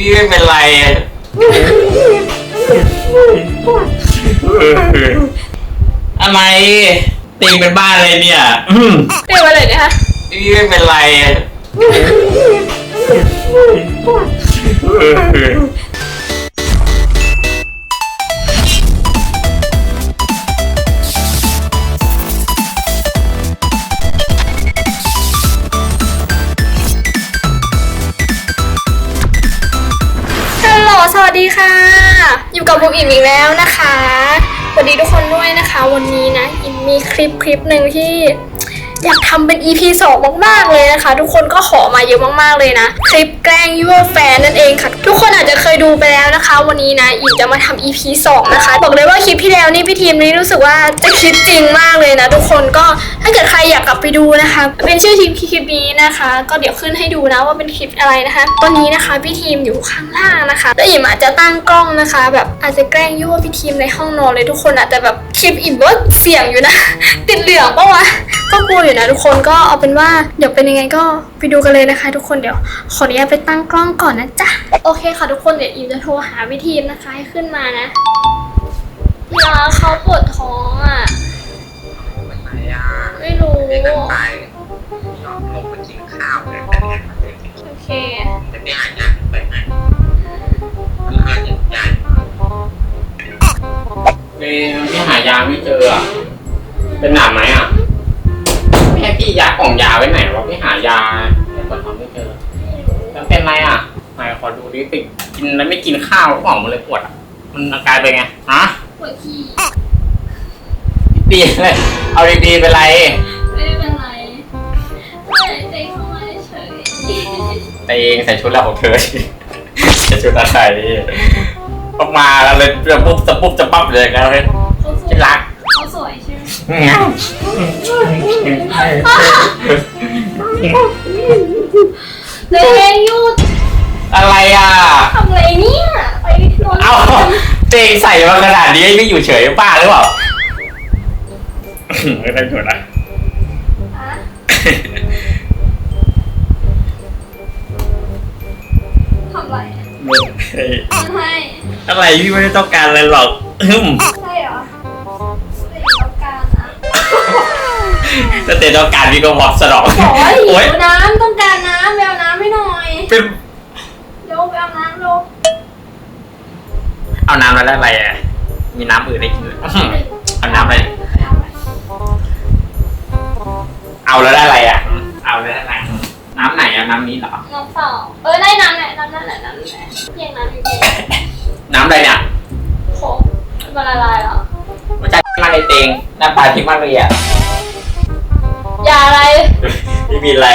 พี่ไม่เป็นไรอะไรตีเป็นบ้านเลยเนี่ยอืมเรียกว่าอะไรนะคะพี่ไม่เป็นไร อิ่มอีกแล้วนะคะสวัสดีทุกคนด้วยนะคะ วันนี้นะอิมมีคลิปคลิปหนึ่งที่อยากทำเป็น EP 2 มาก ๆ เลยนะคะ ทุกคนก็ขอมาเยอะมากๆเลยนะ คลิปแกล้งยั่วแฟนนั่นเองค่ะ ทุกคนอาจจะเคยดูไปแล้วนะคะ วันนี้นะอิมจะมาทำ EP 2 นะคะ บอกเลยว่าคลิปที่แล้วนี่พี่ทีมนี่รู้สึกว่าจะคิดจริงมากเลยนะ ทุกคนก็ ถ้าเกิดใครอยากกลับไปดูนะคะ เป็นชื่อทีมคลิปนี้นะคะ ก็เดี๋ยวขึ้นให้ดูนะว่าเป็นคลิปอะไรนะคะ ตอนนี้นะคะพี่ทีมอยู่ข้างล่างนะคะแล้วอิ่มอาจจะตั้งกล้องนะคะ แบบอาจจะแกล้งยั่วพี่ทีมในห้องนอนเลยทุกคนอาจจะแบบคลิปอิ่มว่าเสี่ยงอยู่นะ ติดเหลืองปะวะก็กลัวอยู่นะทุกคนก็เอาเป็นว่าเดี๋ยวเป็นยังไงก็ไปดูกันเลยนะคะ ทุกคนเดี๋ยวขออนุญาตไปตั้งกล้องก่อนนะจ๊ะโอเคค่ะทุกคนเดี๋ยวอิมจะโทรหาพี่ทีมนะคะให้ขึ้นมานะยาเขาปวดท้องอะเป็นไรอะ ไม่รู้ไม่ตั้งใจยอมลงไปกินข้าวเลยแต่เนี่ยโอเคแต่เนี่ยนะไปไหนมันหาอย่างใหญ่เอ้ยพี่หายาไม่เจออะเป็นหนามไหมอะแม่พี่ยัดกล่องยาไว้ไหนวะพี่หายาแต่คนทำไม่เจอแล้วเป็นไรอะไหนขอดูดิติกินแล้วไม่กินข้าวหรือเปล่ามันเลยปวดอะมันอาการเป็นไงฮะปวดขี้ ดีเลย เอาดีๆเป็นไร ไม่ได้เป็นไรไม่ใจเข้ามาเฉยแต่เองใส่ชุดแล้วของเธอใส่ชุดอะไรออกมาแล้วเลยจะปุ๊บจะปุ๊บจะปั๊บเลยแล้วเลยเขาสวที่ยรักเขาสวยใช่ไหมเลงหยุดอะไรอะ ทำอะไรเนี่ย ไปนอนเอาเตงใส่มาขนาดนี้ไม่อยู่เฉยป้าหรือเปล่า ไม่ได้ผลนะฮะทำอะไรอะมันให้อะไรพี่ไม่ได้ต้องการอะไรหรอกฮึมใช่เหรอไม่ได้ต้องการนะถ้าเตงต้องการพี่ก็บอกสนองขอหิโอ๊ยวน้ำต้องการน้ำไปเอาน้ำให้หน่อยเป็นเดี๋ยวไปเอาน้ำเร็วเอาน้ำแล้วได้อะไรอะมีน้ำอื่นได้กินไหมเอาน้ำอะไร เอาแล้วได้อะไรอะ เอาแล้วได้อะไรน้ำไหนอะน้ำนี้เหรอ น้ำเปล่า เออได้น้ำแหละน้ำนั่นแหละน้ำนั่นแหละเพียงน้ำอยู่ดีน้ำอะไรเนี่ยโค้งมันละลายแล้วไม่ใช่มาในเตงน้ำปลาที่มาเลยอะอย่าอะไร ไม่มีอะไร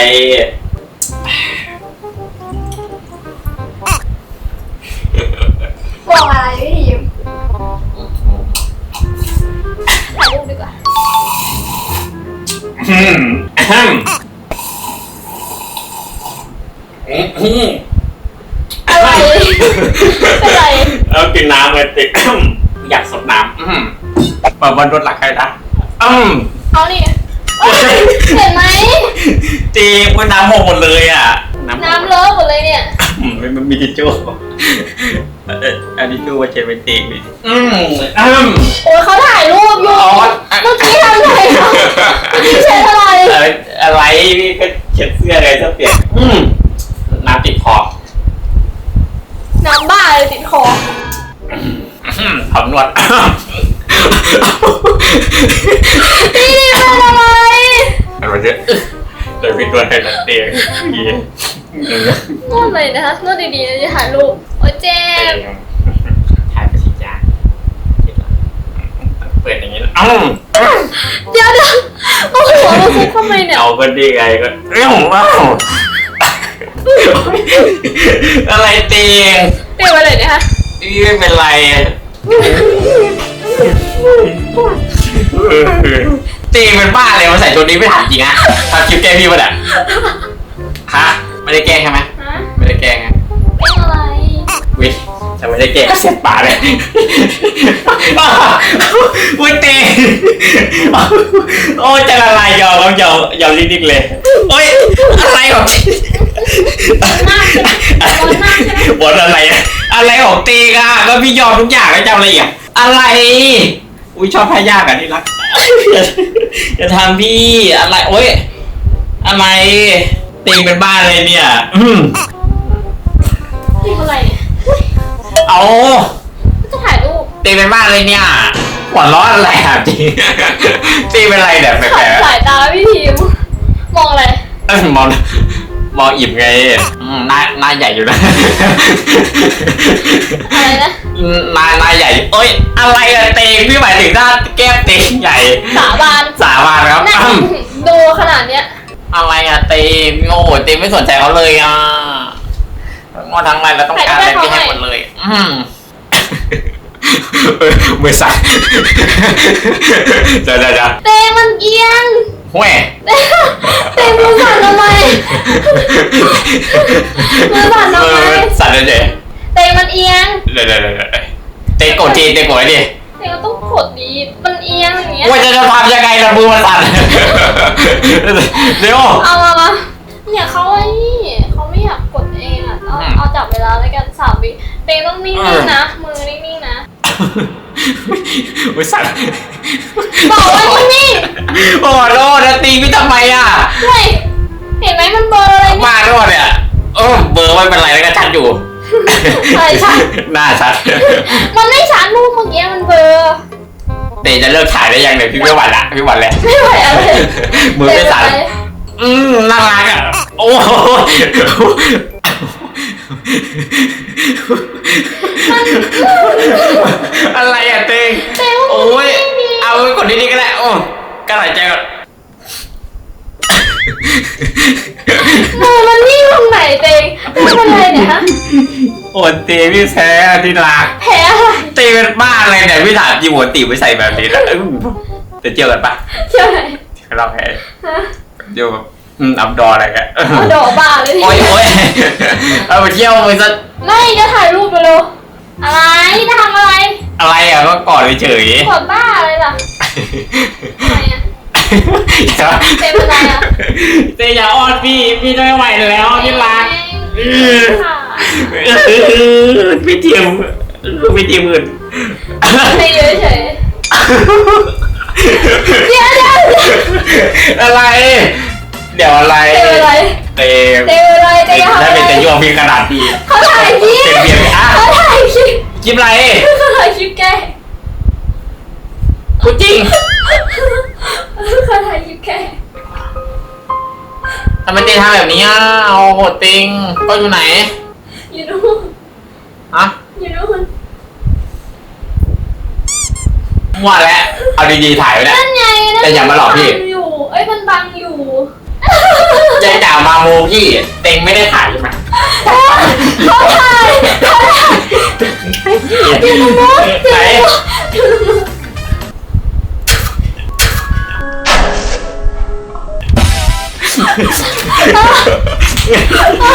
บอกอะไรพี่ อืมอืมอืมอะไรเป็นไรเอากินน้ำเลยติอยากสดน้ำอืมเปิดบนรถหลักใครนะอืมเอานี่เอ้ยเห็นไหมจีมันน้ำหกหมดเลยอะ น้ำหกน้ำเลอะหมดเลยเนี่ยอืมมันมีทิชชู่เอ่ออันนี้ชู่ว่าเช็ดเป็นตีนี่อืมอืมโอ้ยเขาถ่ายรูปอยู่ อ๋อ เมื่อกี้ทำอะไรอะเมื่อกี้เช็ดอะไร เอ่ออะไร พี่ก็เช็ดเสื้ออะไรเสื้อเปียกอืมน้ำติดคอน้ำบ้าเลยติดคออืมผำนวด พี่ทีมเป็นอะไรอันวันนี้เดี๋ยวพี่ตัวให้ตัดเตียงพี่นวดเลยนะคะนวดดีๆนะจะถ่ายรูปโอ้ยเจ็บถ่ายไปสิจ้าเปิดอย่างนี้นะอ้าวเดี๋ยวเดี๋ยวโอ้โหมาคุกทำไมเนี่ย เอาก็ดีไงก็เอ้าว้าวอะไรเตียงเปลี่ยนมาเลยนะคะพี่ไม่เป็นไรเตียงเป็นบ้าเลยมาใส่ชุดนี้ไม่ถามจริงอะทำคลิปแกล้งพี่ป่ะเนี่ยฮะไม่ได้แกล้งใช่ไหมฮะไม่ได้แกล้งไงเป็นอะไรวิ จะไม่ได้แกล้งเสียบปากเลยอุ้ยเตียงโอ้ยจะละลายยอมยอมยอมนิดๆเลย โอ้ยอะไรแบบร้อนมากใช่ไหมร้อนมากใช่ไหมบนอะไรอะอะไรของเตงอะก็พี่ยอมทุกอย่างแล้วจะเอาอะไรอะอะไร อุ้ยชอบพายากอะที่รักอย่าอย่าทำพี่อะไรโอ้ยอะไรเตงเป็นบ้านเลยเนี่ยอืมทีมอะไรเนี่ย เอาจะถ่ายรูปเตงเป็นบ้านเลยเนี่ยหัวเร้อนอะไรอะจริงเตงเป็นอะไรแบบแปลถ่ายกๆสายตาพี่ทีมมองอะไรเอ้ยมองมองอิ่มไงอืมหน้าหน้าใหญ่อยู่นะอะไรนะอืมหน้าหน้าใหญ่เอ้ย อะไรอะเตงพี่หมายถึงหน้าแก้มเตงใหญ่ สาบานสาบานครับนั่งอ้ำดูขนาดเนี้ยอะไรอะเตงโง่เตงไม่สนใจเขาเลยอะ งอทั้งไรแล้วต้องการอะไรพี่ให้หมดเลย อืมเออมือสั่นเดี๋ยวเดี๋ยวเดี๋ยวเตงมันเอียงห่วยเตงมือสั่นทำไมมือสั่นทำไมเออสั่นเลยเดี๋ยวเตงมันเอียงเดี๋ยวเดี๋ยวเดี๋ยวเดี๋ยวเตงกดจีนเตงกดไว้ดิเตงก็ต้องกดดีมันเอียงอย่างเงี้ยว่าจะจะทำยังไงล่ะมือมันสั่นเดี๋ยวเอามามา เตงต้องนิ่อืงมๆนะ มือนิ่งๆนะมือสั่นบอกว่านิ่งโอ้โหนะตีพี่ทำไมอะๆเฮ้ยเห็นไหมมันเบลอร์อะไรเนี่ย มาด้วยเนี่ยเออเบอร์ไม่เป็นไรแล้วก็ชัดอยู่อะไรชัด หน้าชัดมันไม่ชัดรูปเมื่อกี้มันเบลอร์เตจะเลิกถ่ายได้ยังเนี่ยพี่ไม่หวั่นละพี่หวั่นแล้วไม่ไหวอะไรมือไม่สั่น เตงปอืมน่ารักอะ โอ้โห อะไรอะเตงเตงโอ้ยเอาไว้กดดีๆก็ได้โอ้กระหายใจก่อนมือมันนิ่งตรงไหนเตงมันเป็นอะไรเนี่ยฮะโอ้เตพี่แพ้ที่รักแพ้อะไรเตเป็นบ้าอะไรเนี่ยพี่ถามจีหัวตีไม่ใส่แบบนี้นะอื้อจะเที่ยวกันปะเที่ยวไหนเราแพ้ฮะเที่ยวแบบ อืมอับดออะไรกันเอาดอกบ้าเลยดิโอ้ยโอ้ยเอาไปเที่ยวไปซะไม่จะถ่ายรูปไปเลยอะไรจะทำอะไรอะไรอะก็ก่อนเฉยกดบ้าอะไรล่ะทำไมอะ เตเป็นไรอะเตอย่าอ้อนพี่ พี่ไม่ไหวแล้วที่รักค่ะพี่เทียมพี่เทียมอื่นไม่เยอะเฉยเดี๋ยวเดี๋ยวเดี๋ยวอะไร เดี๋ยวอะไรเตเป็นไรเตเตเป็นไรเตจะทำถ้าอะไรเป็นแต่ยั่วพี่ขนาดพี่เขาถ่ายคลิปเป็นเบียร์พี่อะเขาถ่ายคลิปคลิปอะไรเขาถ่ายคลิปแกพูดจริงเขาถ่ายคลิปแกทำไมเตทำแบบนี้อะโอ้โหติงก็อยู่ไหนอยู่นู่นฮะอยู่นู่นมั่วแล้วเอาดีๆถ่ายไว้เนี่ยนั่นไงนั่นแต่อย่ามาหลอกพี่บังอยู่เอ้ยมันบังอยู่ ใจด่ามาโมพี่เต็งไม่ได้ถ่ายใช่ไหมเขาถ่ายเขาถ่ายอยู่ตรงนู้นอยู่ตรงนู้นไหนอยู่ตรงนู้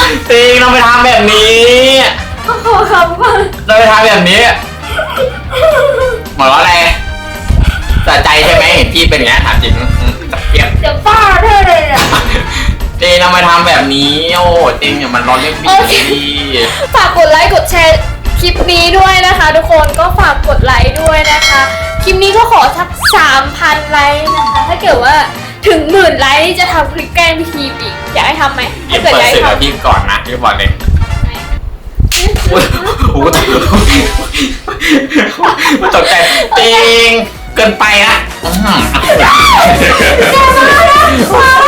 นเต็งเราไปทำแบบนี้ขอคำก่อนเราไปทำแบบนี้หมายว่าอะไรสะใจใช่ไหมเห็นพี่เป็นอย่างนี้ยถามจริง เปรียบเดี๋ยวป้าเธอเลยอะเต็งเรามาทำแบบนี้ โอ้เต็งอย่ามันร้อนเล่นโอเคพี่ฝากกดไลค์กดแชร์คลิปนี้ด้วยนะคะ ทุกคนก็ฝากกดไลค์ด้วยนะคะ คลิปนี้ก็ขอสัก3,000ไลค์นะคะ ถ้าเกิดว่าถึงหมื่นไลค์จะทำคลิปแกล้งพี่ทีมอีกอยากให้ทำไหมเดี๋ถ้ายวเกิดเปิอดยากให้สื่อทำกับพี่ก่อนนะพี่บอกเลยโอ้ยโอ้โหมันตกใจเต็งเกินไปนะอื้อหือ มาแล้ว